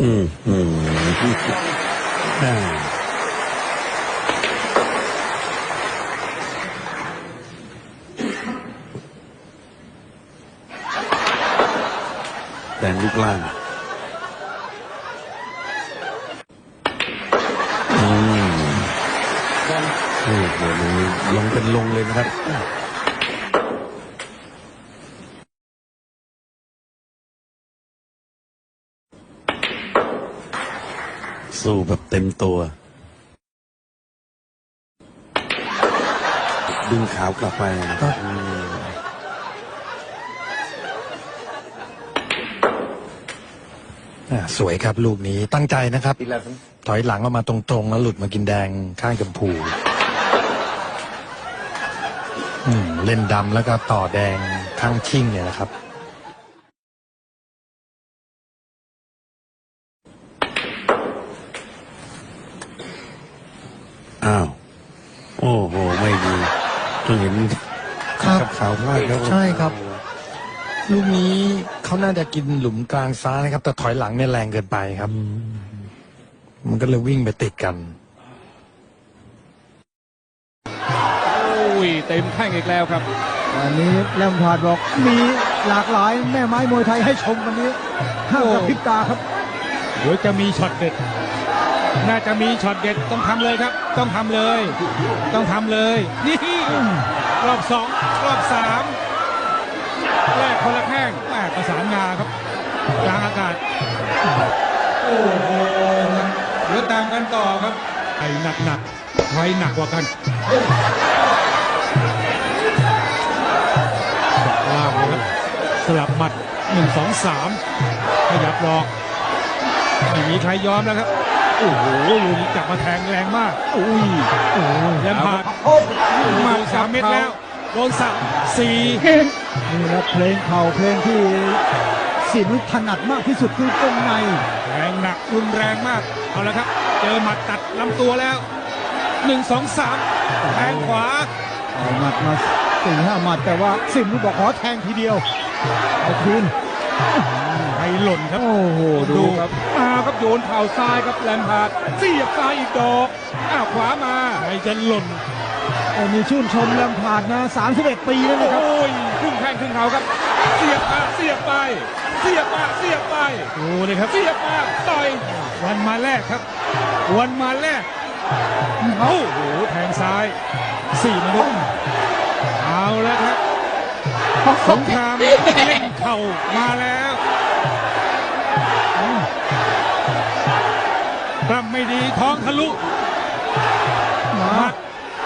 อืมอืมอ่าแดนลูกล่างอืมโอ้โหนี่ลงเป็นลงเลยนะครับ สู้แบบเต็มตัว ดึงขาวกลับไปนะครับอืมอ่าสวยครับลูกนี้ตั้งใจนะครับ ถอยหลังออกมาตรงๆ แล้วหลุดมากินแดงข้างกำพูอืมเล่นดำแล้วก็ต่อแดงข้างชิ่งเนี่ยนะครับ อ้าว โอ้โห ไม่ดีจนเห็นครับกับขาวพลาดแล้วใช่ครับ ลูกนี้เขาน่าจะกินหลุมกลางซ้ายนะครับ แต่ถอยหลังเนี่ยแรงเกินไปครับ มันก็เลยวิ่งไปติดกันโอ้ยเต็มแข้งอีกแล้วครับวันนี้แลมพาร์ดบอกมีหลากหลายแม่ไม้มวยไทยให้ชมวันนี้ห้ามกระพริบตาครับเดี๋ยวจะมีช็อตเด็ด น่าจะมีช็อตเด็ดต้องทำเลยครับ ต้องทำเลย ต้องทำเลย นี่รอบสองรอบสามแรกคนละแข้งแม่ประสานงาครับกลางอากาศ โอ้โหเดี๋ยวตามกันต่อครับใครหนักหนักใครหนักกว่ากันดักล่างเลยครับสลับหมัดหนึ่งสองสามขยับหลอกไม่มีใครยอมแล้วครับ โอ้โหลูกนี้กลับมาแทงแรงมากอุ้ยโอ้ยแล้วผ่านมาสามเม็ดแล้วโดนสามสี่นี่แหละเพลงเข่าเพลงที่สินถนัดมากที่สุดคือตรงในแรงหนักรุนแรงมากเอาละครับ เจอหมัดตัดลำตัวแล้วหนึ่งสองสามแทงขวาเอาหมัดมาสี่ห้าหมัดแต่ว่าสินลูกบอกขอแทงทีเดียวเอาคืนไปหล่นครับ โอ้โห ดูครับอ้าวครับ โยนเข่าซ้ายครับแลมพาร์ดเสียบซ้ายอีกดอกอ้าวขวามาใครจะหล่นโอ้มีชื่นชมแลมพาร์ดนะ 31 ปีแล้วนะครับโอ้ยครึ่งแข้งครึ่งเข่าครับ เสียบมาเสียบไป เสียบมาเสียบไปดูเลยครับเสียบมาต่อยวันมาแรกครับ วันมาแรกโอ้โหแทงซ้ายสี่มนุษย์เอาแล้วครับสงครามเล่นเข่ามาแล้ว ไม่ดีท้องทะลุ